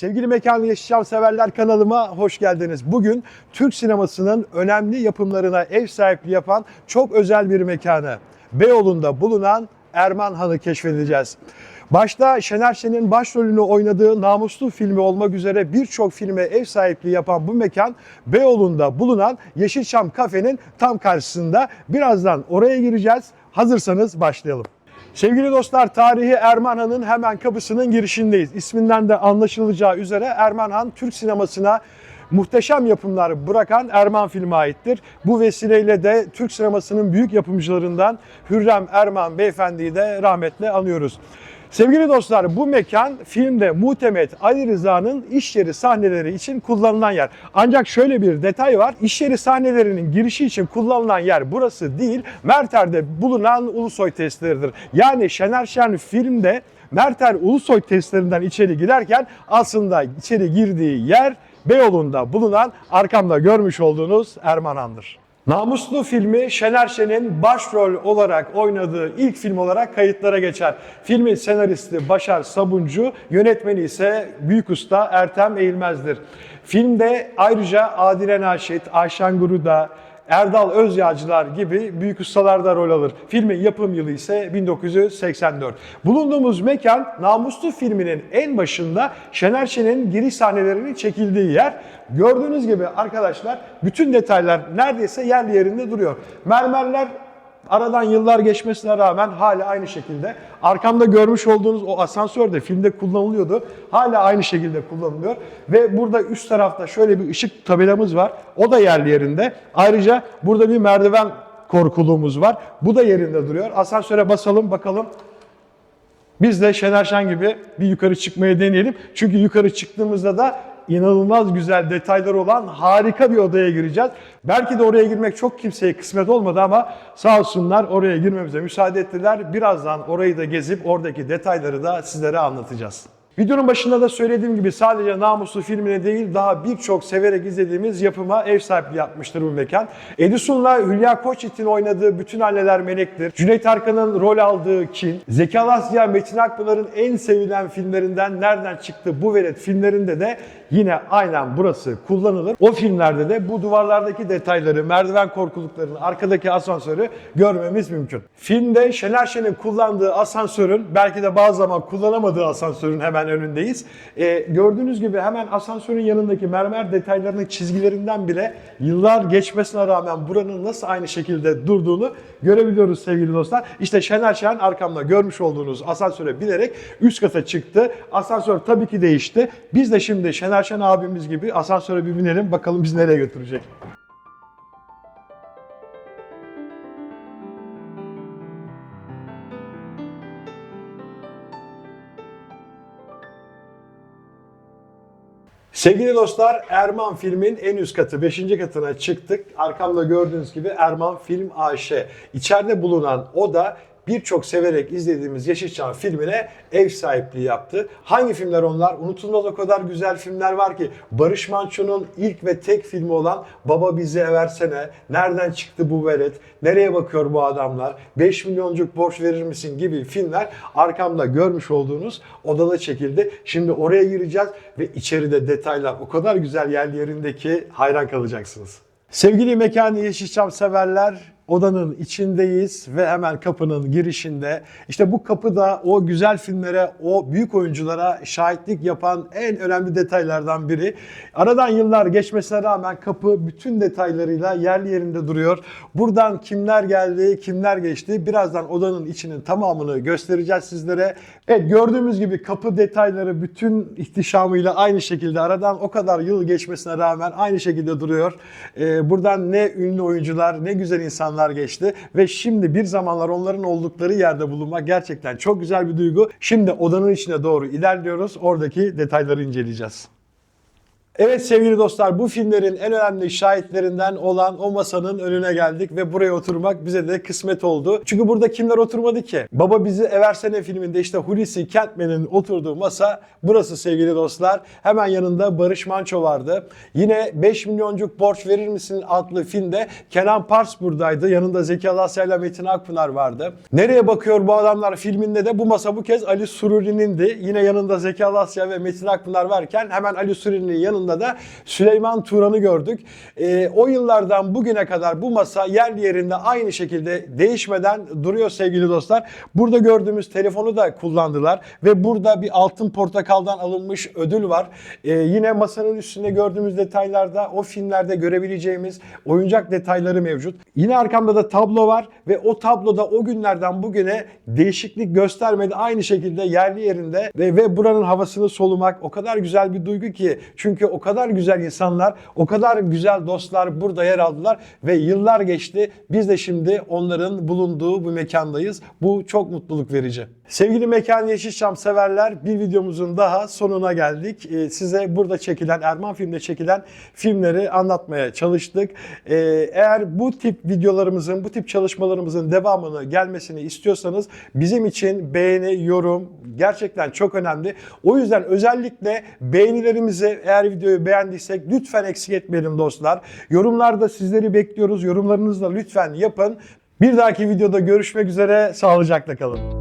Sevgili Mekanı Yaşayacağım Severler kanalıma hoş geldiniz. Bugün Türk sinemasının önemli yapımlarına ev sahipliği yapan çok özel bir mekanı. Beyoğlu'nda bulunan Erman Han'ı keşfedeceğiz. Başta Şener Şen'in başrolünü oynadığı Namuslu filmi olmak üzere birçok filme ev sahipliği yapan bu mekan Beyoğlu'nda bulunan Yeşilçam Kafe'nin tam karşısında. Birazdan oraya gireceğiz. Hazırsanız başlayalım. Sevgili dostlar, tarihi Erman Han'ın hemen kapısının girişindeyiz. İsminden de anlaşılacağı üzere Erman Han Türk sinemasına muhteşem yapımlar bırakan Erman filme aittir. Bu vesileyle de Türk sinemasının büyük yapımcılarından Hürrem Erman beyefendiyi de rahmetle anıyoruz. Sevgili dostlar bu mekan filmde Muhtemet Ali Rıza'nın iş yeri sahneleri için kullanılan yer. Ancak şöyle bir detay var. İş yeri sahnelerinin girişi için kullanılan yer burası değil. Merter'de bulunan Ulusoy testleridir. Yani Şener Şen filmde Merter Ulusoy testlerinden içeri girerken aslında içeri girdiği yer Beyoğlu'nda bulunan arkamda görmüş olduğunuz Erman Han'dır. Namuslu filmi Şener Şen'in başrol olarak oynadığı ilk film olarak kayıtlara geçer. Filmin senaristi Başar Sabuncu, yönetmeni ise büyük usta Ertem Eğilmez'dir. Filmde ayrıca Adile Naşit, Ayşen Guruda, Erdal Özyağcılar gibi büyük ustalar da rol alır. Filmin yapım yılı ise 1984. Bulunduğumuz mekan Namuslu filminin en başında Şener Şen'in giriş sahnelerinin çekildiği yer. Gördüğünüz gibi arkadaşlar bütün detaylar neredeyse yerli yerinde duruyor. Mermerler Aradan yıllar geçmesine rağmen hala aynı şekilde. Arkamda görmüş olduğunuz o asansör de filmde kullanılıyordu. Hala aynı şekilde kullanılıyor. Ve burada üst tarafta şöyle bir ışık tabelamız var. O da yerli yerinde. Ayrıca burada bir merdiven korkuluğumuz var. Bu da yerinde duruyor. Asansöre basalım bakalım. Biz de Şener Şen gibi bir yukarı çıkmaya deneyelim. Çünkü yukarı çıktığımızda da inanılmaz güzel detaylar olan harika bir odaya gireceğiz. Belki de oraya girmek çok kimseye kısmet olmadı ama sağ olsunlar oraya girmemize müsaade ettiler. Birazdan orayı da gezip oradaki detayları da sizlere anlatacağız. Videonun başında da söylediğim gibi sadece Namuslu filmine değil daha birçok severek izlediğimiz yapıma ev sahipliği yapmıştır bu mekan. Edison'la Hülya Koçyiğit'in oynadığı Bütün Anneler Melektir, Cüneyt Arkın'ın rol aldığı Kin, Zeki Alasya, Metin Akpınar'ın en sevilen filmlerinden Nereden Çıktı Bu Velet filmlerinde de yine aynen burası kullanılır. O filmlerde de bu duvarlardaki detayları, merdiven korkuluklarını, arkadaki asansörü görmemiz mümkün. Filmde Şener Şen'in kullandığı asansörün, belki de bazı zaman kullanamadığı asansörün hemen önündeyiz. Ee, gördüğünüz gibi hemen asansörün yanındaki mermer detaylarının çizgilerinden bile yıllar geçmesine rağmen buranın nasıl aynı şekilde durduğunu görebiliyoruz sevgili dostlar. İşte Şener Şen arkamda görmüş olduğunuz asansöre binerek üst kata çıktı. Asansör tabii ki değişti. Biz de şimdi Şener Şen abimiz gibi asansöre bir binelim bakalım bizi nereye götürecek. Sevgili dostlar Erman Film'in en üst katı 5. katına çıktık. Arkamda gördüğünüz gibi Erman Film AŞ. İçeride bulunan oda birçok severek izlediğimiz Yeşilçam filmine ev sahipliği yaptı. Hangi filmler onlar? Unutulmaz o kadar güzel filmler var ki. Barış Manço'nun ilk ve tek filmi olan Baba Bizi Eversene, Nereden Çıktı Bu Velet, Nereye Bakıyor Bu Adamlar, 5 milyoncuk borç verir misin gibi filmler arkamda görmüş olduğunuz odada çekildi. Şimdi oraya gireceğiz ve içeride detaylar o kadar güzel yerli yerinde ki hayran kalacaksınız. Sevgili Mekanı Yeşilçam severler, odanın içindeyiz ve hemen kapının girişinde işte bu kapıda o güzel filmlere, o büyük oyunculara şahitlik yapan en önemli detaylardan biri. Aradan yıllar geçmesine rağmen kapı bütün detaylarıyla yerli yerinde duruyor. Buradan kimler geldi, kimler geçti birazdan odanın içinin tamamını göstereceğiz sizlere. Evet gördüğümüz gibi kapı detayları bütün ihtişamıyla aynı şekilde aradan o kadar yıl geçmesine rağmen aynı şekilde duruyor. Ee, buradan ne ünlü oyuncular ne güzel insanlar geçti ve şimdi bir zamanlar onların oldukları yerde bulunmak gerçekten çok güzel bir duygu. Şimdi odanın içine doğru ilerliyoruz. Oradaki detayları inceleyeceğiz. Evet sevgili dostlar bu filmlerin en önemli şahitlerinden olan o masanın önüne geldik ve buraya oturmak bize de kısmet oldu. Çünkü burada kimler oturmadı ki? Baba bizi Eversene filminde işte Hulusi Kentmen'in oturduğu masa burası sevgili dostlar. Hemen yanında Barış Manço vardı. Yine 5 milyoncuk borç verir misin adlı filmde Kenan Pars buradaydı. Yanında Zeki Alasya ile Metin Akpınar vardı. Nereye bakıyor bu adamlar filminde de bu masa bu kez Ali Sururi'nindi. Yine yanında Zeki Alasya ve Metin Akpınar varken hemen Ali Sururi'nin yanında da Süleyman Turan'ı gördük. Ee, o yıllardan bugüne kadar bu masa yerli yerinde aynı şekilde değişmeden duruyor sevgili dostlar. Burada gördüğümüz telefonu da kullandılar ve burada bir altın portakaldan alınmış ödül var. Ee, yine masanın üstünde gördüğümüz detaylarda o filmlerde görebileceğimiz oyuncak detayları mevcut. Yine arkamda da tablo var ve o tabloda o günlerden bugüne değişiklik göstermedi. Aynı şekilde yerli yerinde ve, ve buranın havasını solumak o kadar güzel bir duygu ki çünkü o kadar güzel insanlar, o kadar güzel dostlar burada yer aldılar ve yıllar geçti. Biz de şimdi onların bulunduğu bu mekandayız. Bu çok mutluluk verici. Sevgili Mekan Yeşilçam severler bir videomuzun daha sonuna geldik. Ee, size burada çekilen, Erman filmde çekilen filmleri anlatmaya çalıştık. Ee, eğer bu tip videolarımızın, bu tip çalışmalarımızın devamını gelmesini istiyorsanız bizim için beğeni, yorum gerçekten çok önemli. O yüzden özellikle beğenilerimizi eğer videoyu beğendiysek lütfen eksik etmeyelim dostlar. Yorumlarda sizleri bekliyoruz. Yorumlarınızı da lütfen yapın. Bir dahaki videoda görüşmek üzere. Sağlıcakla kalın.